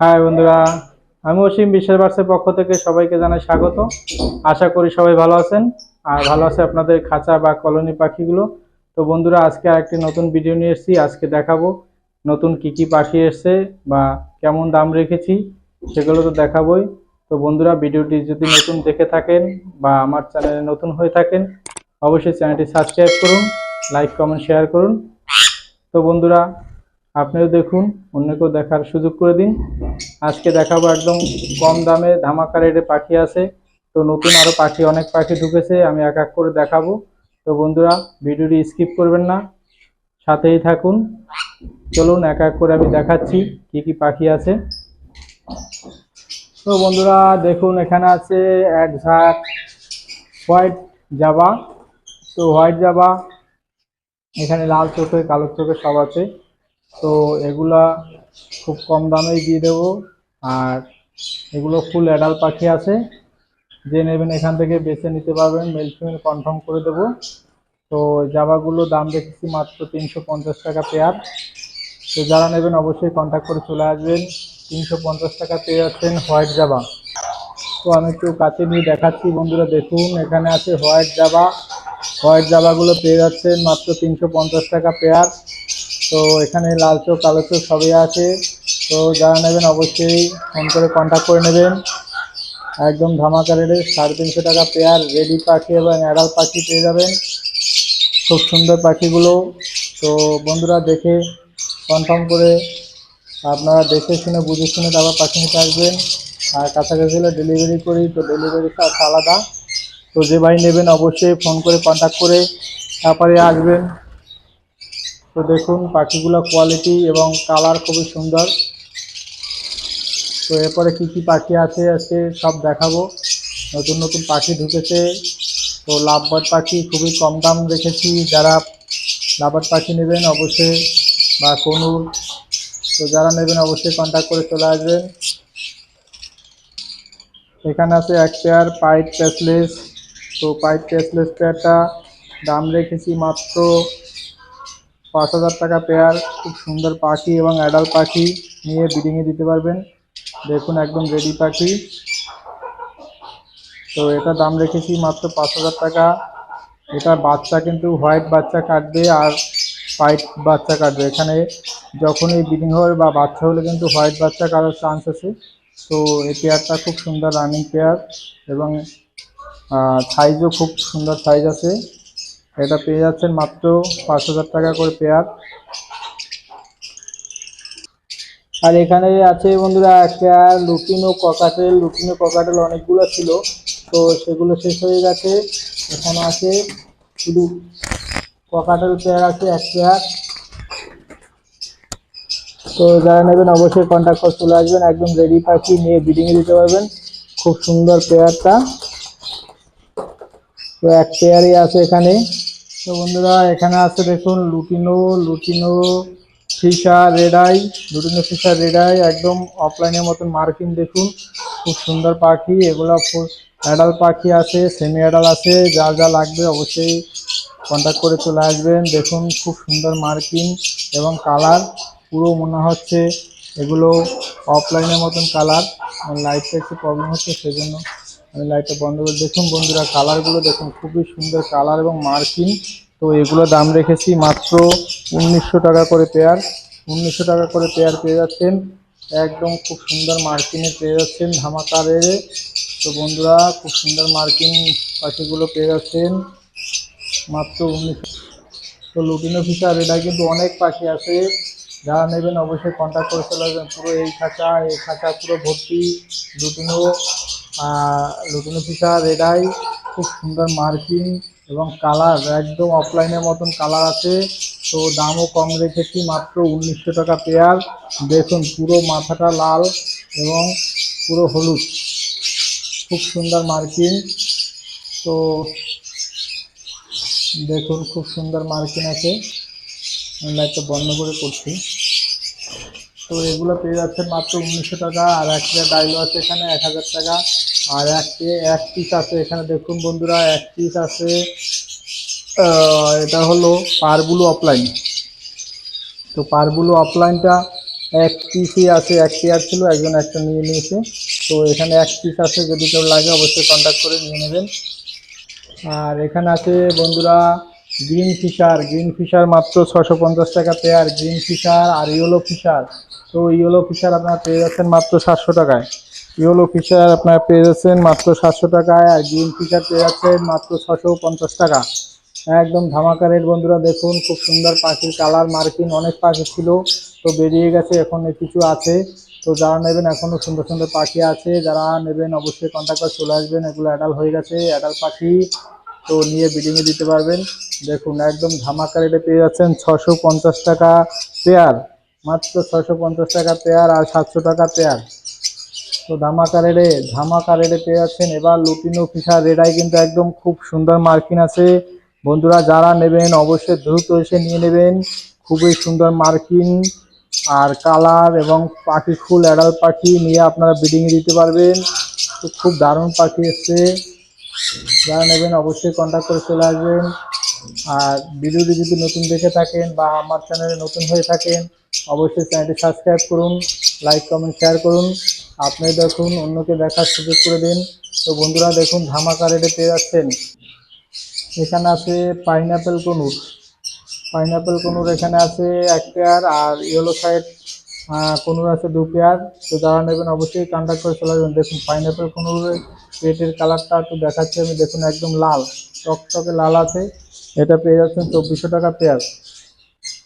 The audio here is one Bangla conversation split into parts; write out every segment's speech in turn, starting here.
হাই বন্ধুরা, আমি অসীম বিশ্বের বার্সের পক্ষ থেকে সবাইকে জানাই স্বাগত। আশা করি সবাই ভালো আছেন, আর ভালো আছে আপনাদের খাঁচা বা কলোনি পাখিগুলো। তো বন্ধুরা, আজকে আরেকটি নতুন ভিডিও নিয়ে এসেছি, আজকে দেখাবো নতুন কি কি পাখি এসছে বা কেমন দাম রেখেছি, সেগুলো তো দেখাবোই। তো বন্ধুরা, ভিডিওটি যদি নতুন দেখে থাকেন বা আমার চ্যানেলে নতুন হয়ে থাকেন, অবশ্যই চ্যানেলটি সাবস্ক্রাইব করুন, লাইক, কমেন্ট, শেয়ার করুন। তো বন্ধুরা আপনিও দেখুন, অন্যকেও দেখার সুযোগ করে দিন। আজকে দেখাবো একদম কম দামে ধামাকা রেটে পাখি আছে। তো নতুন আরও পাখি, অনেক পাখি ঢুকেছে, আমি এক এক করে দেখাবো। তো বন্ধুরা, ভিডিওটি স্কিপ করবেন না। সাথেই থাকুন। চলুন, এক এক করে আমি দেখাচ্ছি কি কি পাখি আছে। তো বন্ধুরা, দেখুন, এখানে আছে এক ঝাঁক, হোয়াইট জাবা। তো হোয়াইট জাবা, এখানে লাল চোখে, কালো চোখে সব আছে। তো এগুলা খুব কম দামেই দিয়ে দেবো। আর এগুলো ফুল অ্যাডাল পাখি আছে। যে নেবেন এখান থেকে বেছে নিতে পারবেন মেল ফিমেল কনফার্ম করে দেবো। তো জাবাগুলো দাম দেখেছি মাত্র তিনশো পঞ্চাশ টাকা পেয়ার তো যারা নেবেন অবশ্যই কন্ট্যাক্ট করে চলে আসবেন। তিনশো পঞ্চাশ টাকা পেয়ে যাচ্ছেন হোয়াইট জাবা তো আমি একটু কাছে নিয়ে দেখাচ্ছি বন্ধুরা, দেখুন এখানে আছে হোয়াইট জাবা হোয়াইট জাবাগুলো পেয়ে যাচ্ছেন মাত্র তিনশো পঞ্চাশ টাকা পেয়ার তো এখানে লাল চোখ, কালো চোখ সবই আছে। তো যারা নেবেন অবশ্যই ফোন করে কন্ট্যাক্ট করে নেবেন। একদম ধামাকা রেটে সাড়ে তিনশো টাকা পেয়ার রেডি পাখি এবং অ্যাডাল পাখি পেয়ে যাবেন। খুব সুন্দর পাখিগুলো। তো বন্ধুরা দেখে কনফার্ম করে আপনারা দেখে শুনে, বুঝে শুনে তারপর পাখি নিতে আসবেন। আর কাছাকাছি হলে ডেলিভারি করি, তো ডেলিভারি চার্জ আলাদা। তো যে ভাই নেবেন অবশ্যই ফোন করে কন্ট্যাক্ট করে তারপরে আসবেন। তো দেখুন পাখিগুলো কোয়ালিটি এবং কালার খুবই সুন্দর। তো এরপরে কি কি পাখি আছে আজকে সব দেখাবো। নতুন নতুন পাখি ঢুকেছে। তো লাভবার্ড পাখি খুবই কম দাম রেখেছি। যারা লাভবার্ড পাখি নেবেন অবশ্যই, বা কোনুর। তো যারা নেবেন অবশ্যই কন্ট্যাক্ট করে চলে আসবেন। এখানে আছে এক পেয়ার পাইট প্যাসলেস তো পাইট প্যাসলেস পেয়ারটা দাম রেখেছি মাত্র পাঁচ হাজার টাকা পেয়ার খুব সুন্দর পাখি এবং অ্যাডাল পাখি নিয়ে ব্রিডিংয়ে দিতে পারবেন। দেখুন একদম রেডি পাখি। তো এটা দাম রেখেছি মাত্র পাঁচ হাজার টাকা। এটা বাচ্চা কিন্তু হোয়াইট বাচ্চা কাটবে আর হোয়াইট বাচ্চা কাটবে। এখানে যখনই ব্রিডিং হবে বা বাচ্চা হলে কিন্তু হোয়াইট বাচ্চা কাটার চান্স আছে। তো এই পেয়ারটা খুব সুন্দর রানিং পেয়ার এবং সাইজও খুব সুন্দর সাইজ আছে। এটা পেয়ে যাচ্ছেন মাত্র পাঁচ হাজার টাকা করে পেয়ার। আর এখানে আছে বন্ধুরা, একটা লুটিনো ককাটেল। লুটিনো ককাটেল অনেকগুলো ছিল, তো সেগুলো শেষ হয়ে গেছে। এখানে আছে শুধু ককাটেল পেয়ার আছে, এক পেয়ার। তো যারা নেবেন অবশ্যই কন্ট্যাক্ট করে চলে আসবেন, একদম রেডি পাখি নিয়ে ব্রিডিংয়ে দিতে পারবেন। খুব সুন্দর পেয়ারটা। তো এক পেয়ারই আছে এখানে। তো বন্ধুরা, এখানে আছে দেখুন lutino lutino Fischer red eye. Lutino Fischer red eye, একদম অফলাইনের মতন মার্কিং দেখুন। খুব সুন্দর পাখি, এগুলো অ্যাডাল পাখি আছে সেমি অ্যাডাল আছে, যা যা লাগবে অবশ্যই কন্ট্যাক্ট করে চলে আসবেন। দেখুন খুব সুন্দর মার্কিং এবং কালার পুরো মনে হচ্ছে এগুলো অফলাইনের মতন কালার লাইটটা একটু প্রবলেম হচ্ছে, সেজন্য আমি লাইটটা বন্ধ করে দেখুন বন্ধুরা কালারগুলো দেখুন, খুবই সুন্দর কালার এবং মার্কিং তো এগুলো দাম রেখেছি মাত্র উনিশশো টাকা করে পেয়ার উনিশশো টাকা করে পেয়ার পেয়ে যাচ্ছেন। একদম খুব সুন্দর মার্কিনে পেয়ে যাচ্ছেন ধামাকা রেড়ে তো বন্ধুরা, খুব সুন্দর মার্কিং পাখিগুলো পেয়ে যাচ্ছেন। মাত্র উনিশশো তো লুটিনো ফিশার এটা কিন্তু অনেক পাখি আছে। যারা নেবেন অবশ্যই কন্ট্যাক্ট করে চলে আসবেন। পুরো এই খাঁচা এই খাঁচা পুরো ভর্তি। লুটিনো লুটিনো ফিশার রেডাই খুব সুন্দর মার্কিং এবং কালার একদম অফলাইনের মতন কালার আছে। তো দামও কম রেখেছি, মাত্র উনিশশো টাকা পেয়ার দেখুন, পুরো মাথাটা লাল এবং পুরো হলুদ। খুব সুন্দর মার্কিং তো দেখুন, খুব সুন্দর মার্কিং আছে। আমি লাইটটা বন্ধ করে করছি। তো এগুলো পেয়ে যাচ্ছেন মাত্র উনিশশো টাকা, আর একটা ডাইলো আছে এখানে এক হাজার টাকা, আর এক এক পিস আছে এখানে। দেখুন বন্ধুরা, এক পিস আছে এটা হলো পারবুলু অফলাইন তো পারবুলু অফলাইনটা এক পিসই আছে, এক পেয়ার ছিল, একজন একটা নিয়ে নিয়েছে। তো এখানে এক পিস আছে, যদি কেউ লাগে অবশ্যই কন্ট্যাক্ট করে নিয়ে নেবেন। আর এখানে আছে বন্ধুরা গ্রিন ফিশার গ্রিন ফিশার মাত্র ছশো পঞ্চাশ টাকা পেয়ার গ্রিন ফিশার আর ইয়েলো ফিশার তো ইয়েলো ফিশার আপনারা পেয়ে যাচ্ছেন মাত্র সাতশো টাকায়। ইয়েলো ফিশার আপনারা পেয়ে যাচ্ছেন মাত্র সাতশো টাকায় আর গ্রিন ফিশার পেয়ে যাচ্ছেন মাত্র ছশো পঞ্চাশ টাকা। একদম ধামাকা রেট বন্ধুরা, দেখুন খুব সুন্দর পাখির কালার মার্কিং অনেক পাখি ছিল, তো বেরিয়ে গেছে, এখন কিছু আছে। তো যারা নেবেন এখনও সুন্দর সুন্দর পাখি আছে, যারা নেবেন অবশ্যই কন্ট্যাক্ট করে চলে আসবেন, এগুলো অ্যাডাল হয়ে গেছে অ্যাডাল পাখি। তো নিয়ে বিডিংয়ে দিতে পারবেন। দেখুন, একদম ধামাকা রেটে পেয়ে যাচ্ছেন ছশো পঞ্চাশ টাকা পেয়ার মাত্র ছশো পঞ্চাশ টাকা পেয়ার আর সাতশো টাকা পেয়ার তো ধামাকা রেটে ধামাকা রেটে পেয়ে যাচ্ছেন। এবার লুটিনো ফিশার রেডাই কিন্তু একদম খুব সুন্দর মার্কিন আছে। বন্ধুরা, যারা নেবেন, অবশ্যই দ্রুত এসে নিয়ে নেবেন। খুবই সুন্দর মার্কিন আর কালার এবং পাখি ফুল অ্যাডাল পাখি নিয়ে আপনারা বিডিংয়ে দিতে পারবেন। তো খুব দারুণ পাখি এসছে। যারা নেবেন অবশ্যই কন্ট্যাক্ট করে চলে আসবেন। আর ভিডিওটি যদি নতুন দেখে থাকেন বা আমার চ্যানেলে নতুন হয়ে থাকেন, অবশ্যই চ্যানেলটি সাবস্ক্রাইব করুন লাইক কমেন্ট শেয়ার করুন। আপনি দেখুন, অন্যকে দেখার সুযোগ করে দিন। তো বন্ধুরা, দেখুন ধামাকা রেটে পেয়ে যাচ্ছেন। এখানে আছে পাইনাপেল কনুর পাইনাপেল কনুর এখানে আছে এক পেয়ার আর ইয়েলো সাইড কনুর আছে দু পেয়ার, তো যারা নেবেন অবশ্যই কন্ট্যাক্ট করে চলে যাবেন দেখুন পাইনাপেল কনুরের পেটের কালারটা একটু দেখাচ্ছি আমি। দেখুন, একদম লাল, টকটকে লাল আছে। এটা পেয়ে যাচ্ছেন চব্বিশশো টাকা পেয়ার।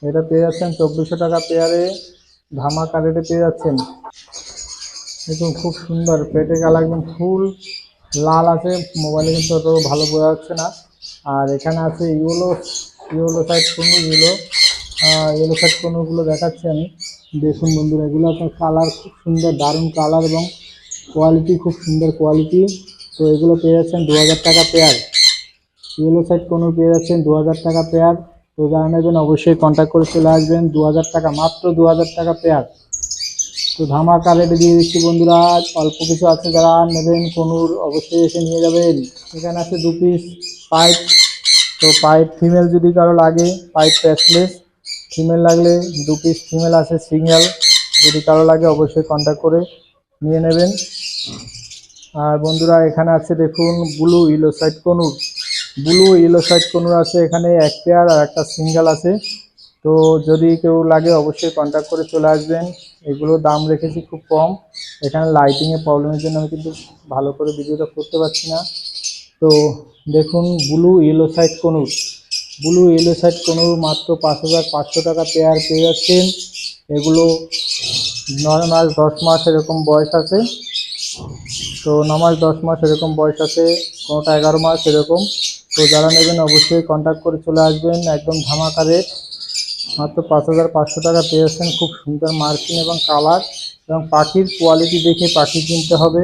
এটা পেয়ে যাচ্ছেন চব্বিশশো টাকা পেয়ারে ধামা রেটে পেয়ে যাচ্ছেন। দেখুন, খুব সুন্দর পেটের কালার একদম ফুল, লাল আছে। মোবাইলে কিন্তু অত ভালো বোঝা যাচ্ছে না। আর এখানে আছে yellow yellow side conure yellow yellow side কোনোগুলো দেখাচ্ছি আমি। দেখুন বন্ধুরা, এগুলো আপনার কালার খুব সুন্দর, দারুণ কালার এবং কোয়ালিটি খুব সুন্দর কোয়ালিটি তো এগুলো পেয়ে যাচ্ছেন দু হাজার টাকা পেয়ার ইয়েলো সাইড কোনো পেয়ে যাচ্ছেন দু হাজার টাকা পেয়ার তো যারা নেবেন অবশ্যই কন্ট্যাক্ট করে চলে আসবেন দু হাজার টাকা, মাত্র দু হাজার টাকা পেয়ার তো ধামাকা রেটে দিয়ে দিচ্ছি বন্ধুরা, অল্প কিছু আছে যারা নেবেন, কোনুর অবশ্যই এসে নিয়ে যাবেন। এখানে আছে দু পিস পাইপ তো পাইপ ফিমেল যদি কারও লাগে পাইপ প্যাসলেস ফিমেল লাগলে দু পিস ফিমেল আছে সিঙ্গেল যদি কারও লাগে অবশ্যই কন্ট্যাক্ট করে নিয়ে নেবেন। আর বন্ধুরা, এখানে আছে দেখুন blue yellow side conure. Blue yellow side conure আছে এখানে এক পেয়ার আর একটা সিঙ্গেল আছে। তো যদি কেউ লাগে অবশ্যই কন্ট্যাক্ট করে চলে আসবেন। এগুলো দাম রেখেছি খুব কম। এখানে লাইটিংয়ের প্রবলেমের জন্য আমি কিন্তু ভালো করে ভিডিওটা করতে পারছি না। তো দেখুন blue yellow side conure. Blue yellow side conure মাত্র পাঁচ হাজার পাঁচশো টাকা পেয়ার পেয়ে যাচ্ছেন। এগুলো নয় মাস, দশ মাস এরকম বয়স আছে। তো ন মাস, দশ মাস এরকম বয়স আছে, কোনোটা এগারো মাস এরকম। তো যারা নেবেন অবশ্যই কন্ট্যাক্ট করে চলে আসবেন, একদম ধামাকা রেট মাত্র পাঁচ হাজার পাঁচশো টাকা পেয়ে যাচ্ছেন খুব সুন্দর মার্কিং এবং কালার। এবং পাখির কোয়ালিটি দেখে পাখি কিনতে হবে।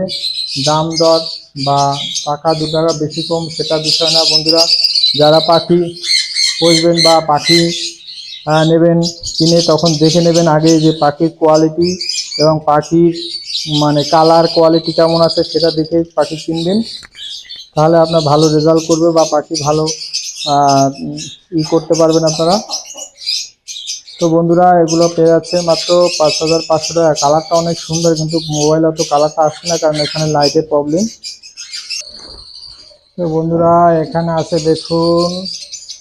দাম, দর বা টাকা দু টাকা বেশি কম, সেটা বিষয় না বন্ধুরা। যারা পাখি পুষবেন বা পাখি নেবেন, কিনে তখন দেখে নেবেন আগে যে পাখির কোয়ালিটি এবং পাখির মানে কালার কোয়ালিটি কেমন আছে সেটা দেখে পাখি কিনবেন। তাহলে আপনার ভালো রেজাল্ট করবে বা পাখি ভালো ই করতে পারবেন আপনারা। তো বন্ধুরা, এগুলো পেয়ে যাচ্ছে মাত্র পাঁচ হাজার পাঁচশো টাকা। কালারটা অনেক সুন্দর, কিন্তু মোবাইল অত কালারটা আসছে না, কারণ এখানে লাইটের প্রবলেম তো বন্ধুরা, এখানে আছে দেখুন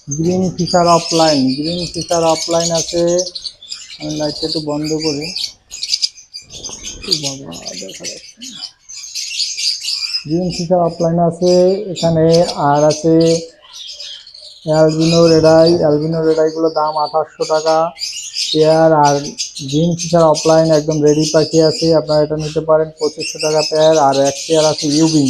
green Fischer offline green Fischer offline আছে। আমি লাইটটা একটু বন্ধ করি। গ্রিন ফিশার অফলাইন আছে, এখানে আর আছে অ্যালবিনো রেডাই অ্যালবিনো রেডাইগুলোর দাম আঠাশশো টাকা। পেয়ার আর গ্রিন ফিশার অফলাইন একদম রেডি পাখি আছে। আপনারা এটা নিতে পারেন, পঁচিশশো টাকা পেয়ার আর এক পেয়ার আছে ইউবিং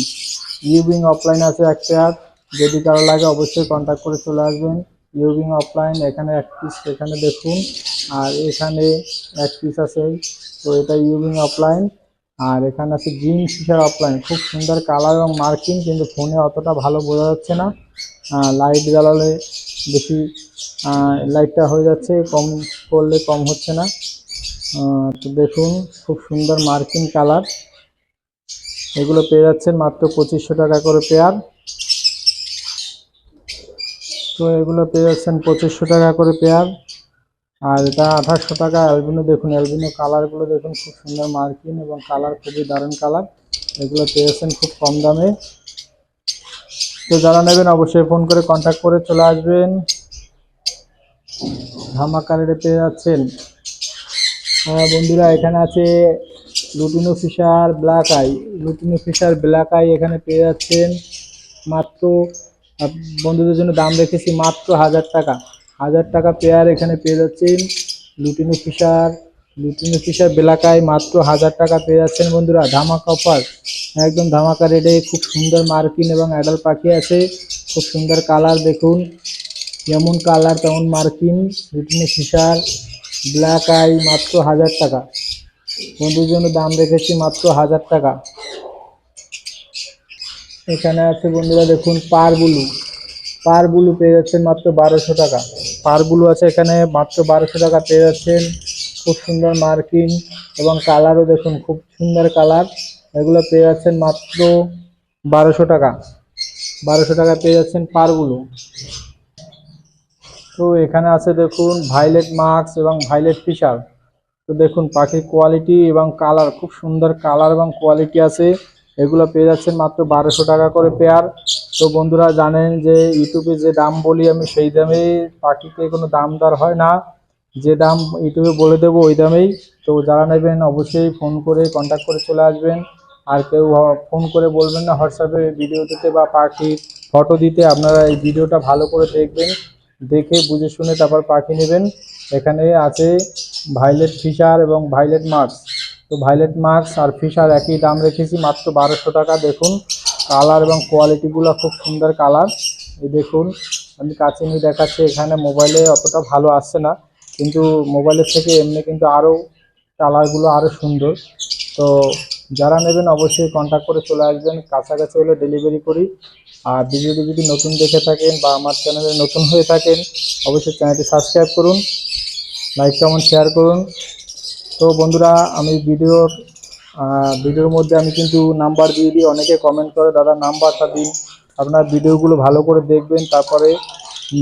ইউবিং অফলাইন আছে এক পেয়ার যদি কারও লাগে অবশ্যই কন্ট্যাক্ট করে চলে আসবেন। ইউবিং অফলাইন এখানে এক পিস এখানে দেখুন। আর এখানে এক পিস আছে, তো এটা ইউবিং অফলাইন আর এখানে আছে গ্রিন ফিশার অফলাইন খুব সুন্দর কালার এবং মার্কিং কিন্তু ফোনে অতটা ভালো বোঝা যাচ্ছে না। লাইট জ্বালালে বেশি লাইটটা হয়ে যাচ্ছে, কম করলে কম হচ্ছে না। তো দেখুন, খুব সুন্দর মার্কিং কালার এগুলো পেয়ে যাচ্ছেন মাত্র পঁচিশশো টাকা করে পেয়ার তো এগুলো পেয়ে যাচ্ছেন পঁচিশশো টাকা করে পেয়ার আর এটা আঠাশশো টাকা অ্যালবিনো দেখুন অ্যালবিনো কালারগুলো দেখুন, খুব সুন্দর মার্কিন এবং কালার খুবই দারুণ কালার এগুলো পেয়েছেন খুব কম দামে। তো যারা নেবেন অবশ্যই ফোন করে কন্ট্যাক্ট করে চলে আসবেন। ধামাকা পেয়ে যাচ্ছেন। হ্যাঁ বন্ধুরা, এখানে আছে lutino Fischer black eye lutino Fischer black eye এখানে পেয়ে যাচ্ছেন মাত্র বন্ধুদের জন্য দাম রেখেছি মাত্র হাজার টাকা। হাজার টাকা পেয়ার এখানে পেয়ে যাচ্ছেন লুটিনো ফিশার লুটিনো ফিশার বেলাকায় মাত্র হাজার টাকা পেয়ে যাচ্ছেন বন্ধুরা। ধামাকা অফার একদম ধামাকা রেডে খুব সুন্দর মার্কিন এবং অ্যাডাল পাখি আছে। খুব সুন্দর কালার দেখুন। যেমন কালার তেমন মার্কিন। লুটিনো ফিশার ব্ল্যাক আই মাত্র হাজার টাকা। বন্ধুর জন্য দাম রেখেছি মাত্র হাজার টাকা। এখানে আছে বন্ধুরা দেখুন পার বুলু। পার বুলু পেয়ে যাচ্ছেন মাত্র বারোশো টাকা। পার বুলু আছে এখানে মাত্র বারোশো টাকা পেয়ে যাচ্ছেন। খুব সুন্দর মার্কিং এবং কালারও দেখুন খুব সুন্দর কালার। এগুলো পেয়ে যাচ্ছেন মাত্র বারোশো টাকা। বারোশো টাকা পেয়ে যাচ্ছেন পারগুলো তো এখানে আছে দেখুন ভাইলেট মার্কস এবং ভাইলেট ফিশার তো দেখুন পাখির কোয়ালিটি এবং কালার, খুব সুন্দর কালার এবং কোয়ালিটি আছে। এগুলো পেয়ে যাচ্ছেন মাত্র বারোশো টাকা করে পেয়ার তো বন্ধুরা জানেন যে ইউটিউবে যে দাম বলি আমি, সেই দামে পাখিতে কোনো দাম দর হয় না। যে দাম ইউটিউবে বলে দেবো ওই দামেই। তো যারা নেবেন অবশ্যই ফোন করে কন্ট্যাক্ট করে চলে আসবেন। আর কেউ ফোন করে বলবেন না হোয়াটসঅ্যাপে ভিডিও দিতে বা পাখির ফটো দিতে। আপনারা এই ভিডিওটা ভালো করে দেখবেন, দেখে বুঝে শুনে তারপর পাখি নেবেন। এখানে আছে ভাইলেট ফিশার এবং ভাইলেট মার্কস তো ভাইলেট মার্কস আর ফিশার একই দাম রেখেছি মাত্র বারোশো টাকা। দেখুন কালার এবং কোয়ালিটিগুলো খুব সুন্দর কালার এই দেখুন, আমি কাছে নিয়ে দেখাচ্ছি, এখানে মোবাইলে অতটা ভালো আসছে না, কিন্তু মোবাইলের থেকে এমনি কিন্তু আরও কালারগুলো আরও সুন্দর। তো যারা নেবেন অবশ্যই কন্ট্যাক্ট করে চলে আসবেন, কাছাকাছি হলে ডেলিভারি করি। আর ভিডিওটি যদি নতুন দেখে থাকেন বা আমার চ্যানেলে নতুন হয়ে থাকেন, অবশ্যই চ্যানেলটি সাবস্ক্রাইব করুন লাইক কমেন্ট শেয়ার করুন। তো বন্ধুরা, আমি ভিডিওর ভিডিওর মধ্যে আমি কিন্তু নাম্বার দিয়ে দিই। অনেকে কমেন্ট করে, দাদা নাম্বারটা দিন। আপনার ভিডিওগুলো ভালো করে দেখবেন, তারপরে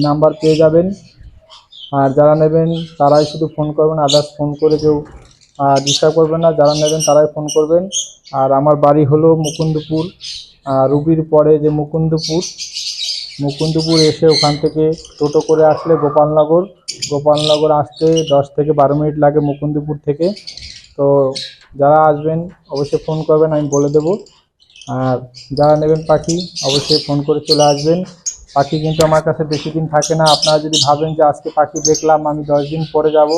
নাম্বার পেয়ে যাবেন। আর যারা নেবেন, তারাই শুধু ফোন করবেন আদার্স ফোন করে কেউ ডিস্টার্ব করবেন না। যারা নেবেন, তারাই ফোন করবেন। আর আমার বাড়ি হলো মুকুন্দপুর। রুবির পরে যে মুকুন্দপুর মুকুন্দপুর এসে ওখান থেকে টোটো করে আসলে গোপালনগর। গোপালনগর আসতে দশ থেকে বারো মিনিট লাগে মুকুন্দপুর থেকে। তো যারা আসবেন অবশ্যই ফোন করবেন, আমি বলে দেবো। আর যারা নেবেন পাখি, অবশ্যই ফোন করে চলে আসবেন। পাখি কিন্তু আমার কাছে বেশি দিন থাকে না। আপনারা যদি ভাবেন যে আজকে পাখি দেখলাম, আমি দশ দিন পরে যাব,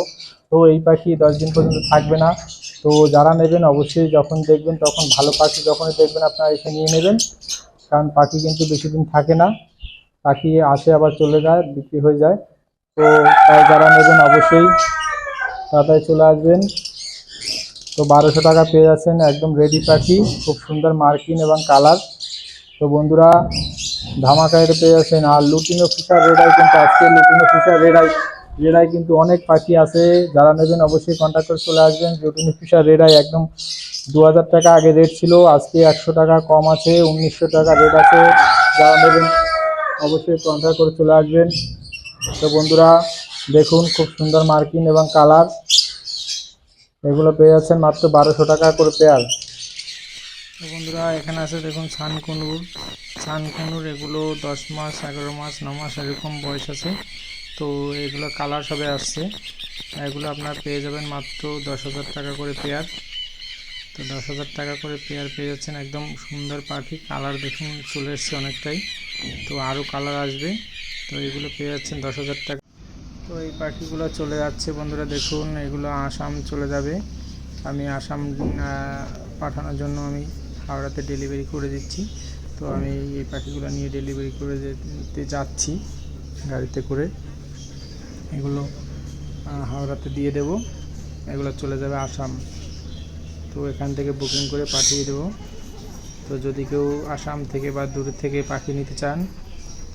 তো এই পাখি দশ দিন পর্যন্ত থাকবে না। তো যারা নেবেন অবশ্যই যখন দেখবেন, তখন ভালো পাখি যখনই দেখবেন, আপনারা এসে নিয়ে নেবেন। কারণ পাখি কিন্তু বেশি দিন থাকে না। পাখি আসে আবার চলে যায়, বিক্রি হয়ে যায়। তো তাই যারা নেবেন অবশ্যই তাড়াতাড়ি চলে আসবেন। তো বারোশো টাকা পেয়ে যাচ্ছেন একদম রেডি পাখি, খুব সুন্দর মার্কিং এবং কালার। তো বন্ধুরা, ধামাকা এটা পেয়ে যাচ্ছেন। আর লুটিনো ফিশার রেডাই কিন্তু আজকে লুটিনো ফিশার রেডাই রেডাই কিন্তু অনেক পাখি আছে। যারা নেবেন অবশ্যই কন্ট্যাক্ট করে চলে আসবেন। লুটিনো ফিশার রেডাই একদম দু হাজার টাকা আগে রেট ছিল। আজকে একশো টাকা কম আছে, উনিশশো টাকা রেট আছে। যারা নেবেন অবশ্যই কন্ট্যাক্ট করে চলে আসবেন। তো বন্ধুরা, দেখুন খুব সুন্দর মার্কিং এবং কালার। এগুলো পেয়ে যাচ্ছেন মাত্র বারোশো টাকা করে পেয়ার। তো বন্ধুরা, এখানে আছে দেখুন ছানকুনুর ছানকুনুর এগুলো দশ মাস, এগারো মাস, ন মাস এরকম বয়স আছে। তো এগুলো কালার সবে আসছে। এগুলো আপনার পেয়ে যাবেন মাত্র দশ হাজার টাকা করে পেয়ার। তো দশ হাজার টাকা করে পেয়ার পেয়ে যাচ্ছেন একদম সুন্দর পাখি। কালার দেখুন চলে এসছে অনেকটাই। তো আরও কালার আসবে। তো এগুলো পেয়ে যাচ্ছেন দশ হাজার টাকা। তো এই পাখিগুলো চলে যাচ্ছে বন্ধুরা, দেখুন, এগুলো আসাম চলে যাবে। আমি আসাম পাঠানোর জন্য আমি হাওড়াতে ডেলিভারি করে দিচ্ছি। তো আমি এই পাখিগুলো নিয়ে ডেলিভারি করে যেতে যাচ্ছি গাড়িতে করে। এগুলো হাওড়াতে দিয়ে দেব। এগুলো চলে যাবে আসাম। তো এখান থেকে বুকিং করে পাঠিয়ে দেবো। তো যদি কেউ আসাম থেকে বা দূর থেকে পাখি নিতে চান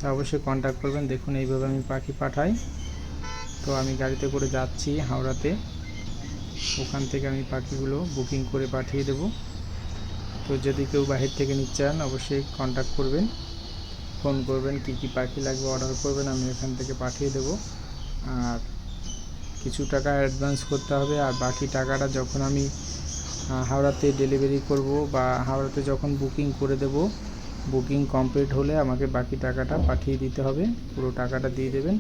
তা অবশ্যই কন্ট্যাক্ট করবেন। দেখুন, এইভাবে আমি পাখি পাঠাই। তো আমি গাড়িতে করে যাচ্ছি হাওড়াতে। ওখান থেকে আমি পাখিগুলো বুকিং করে পাঠিয়ে দেব। তো যদি কেউ বাহির থেকে নিতে চান, অবশ্যই কন্ট্যাক্ট করবেন। ফোন করবেন, কি কি পাখি লাগবে অর্ডার করবেন, আমি এখান থেকে পাঠিয়ে দেব। আর কিছু টাকা অ্যাডভান্স করতে হবে। আর বাকি টাকাটা যখন আমি হাওড়াতে ডেলিভারি করব বা হাওড়াতে যখন বুকিং করে দেব বুকিং কমপ্লিট হলে আমাকে বাকি টাকাটা পাঠিয়ে দিতে হবে। পুরো টাকাটা দিয়ে দেবেন।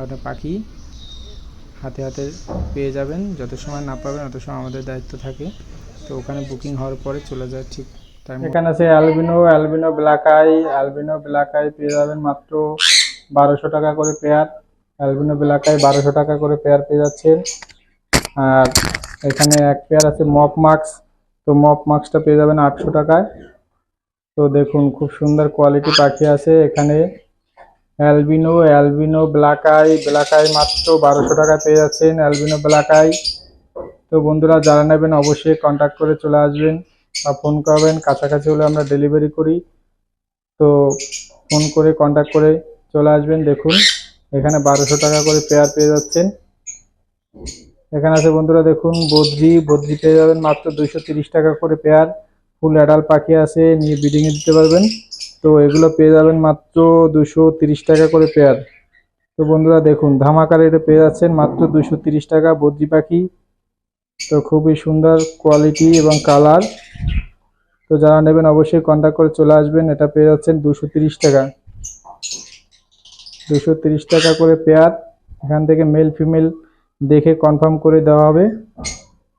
আপনার পাখি হাতে হাতে পেয়ে যাবেন। যত সময় না পাবেন তত সময় আমাদের দায়িত্ব থাকে। তো ওখানে বুকিং হওয়ার পরে চলে যায় ঠিক টাইম এখানে আছে albino albino black eye albino black eye পেয়ে যাবেন মাত্র বারোশো টাকা করে পেয়ার অ্যালবিনো ব্ল্যাক আই বারোশো টাকা করে পেয়ার পেয়ে যাচ্ছেন। আর এখানে এক পেয়ার আছে মপ মাস্ক তো মপ মাস্কটা পেয়ে যাবেন আটশো টাকায়। তো দেখুন, খুব সুন্দর কোয়ালিটি পাখি আছে এখানে। Albino albino black eye black eye মাত্র বারোশো টাকা পেয়ে যাচ্ছেন অ্যালবিনো ব্ল্যাক আই তো বন্ধুরা, যারা নেবেন অবশ্যই কন্ট্যাক্ট করে চলে আসবেন বা ফোন করবেন। কাছাকাছি হলে আমরা ডেলিভারি করি। তো ফোন করে কন্ট্যাক্ট করে চলে আসবেন। দেখুন, এখানে বারোশো টাকা করে পেয়ার পেয়ে যাচ্ছেন। এখানে আছে বন্ধুরা, দেখুন, বদ্রি। বদ্রি পেয়ে যাবেন মাত্র দুইশো টাকা করে পেয়ার ফুল অ্যাডাল পাখি আছে, নিয়ে ব্রিডিংয়ে দিতে পারবেন। তো এগুলো পেয়ে যাবেন মাত্র দুশো টাকা করে পেয়ার তো বন্ধুরা দেখুন ধামাকার এটা পেয়ে যাচ্ছেন মাত্র দুশো টাকা বদ্রি পাখি। তো খুবই সুন্দর কোয়ালিটি এবং কালার তো যারা নেবেন অবশ্যই কন্ট্যাক্ট করে চলে আসবেন, এটা পেয়ে যাচ্ছেন দুশো টাকা। দুশো টাকা করে পেয়ার এখান থেকে মেল ফিমেল দেখে কনফার্ম করে দেওয়া হবে।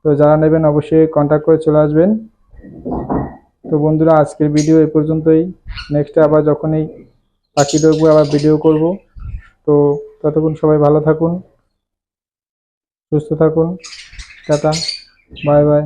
তো যারা নেবেন অবশ্যই কন্ট্যাক্ট করে চলে আসবেন। তো বন্ধুরা, আজকের ভিডিও এ পর্যন্তই। নেক্সটে আবার যখনই পাখি দেখব আবার ভিডিও করব। তো ততক্ষণ সবাই ভালো থাকুন, সুস্থ থাকুন। Tata bye bye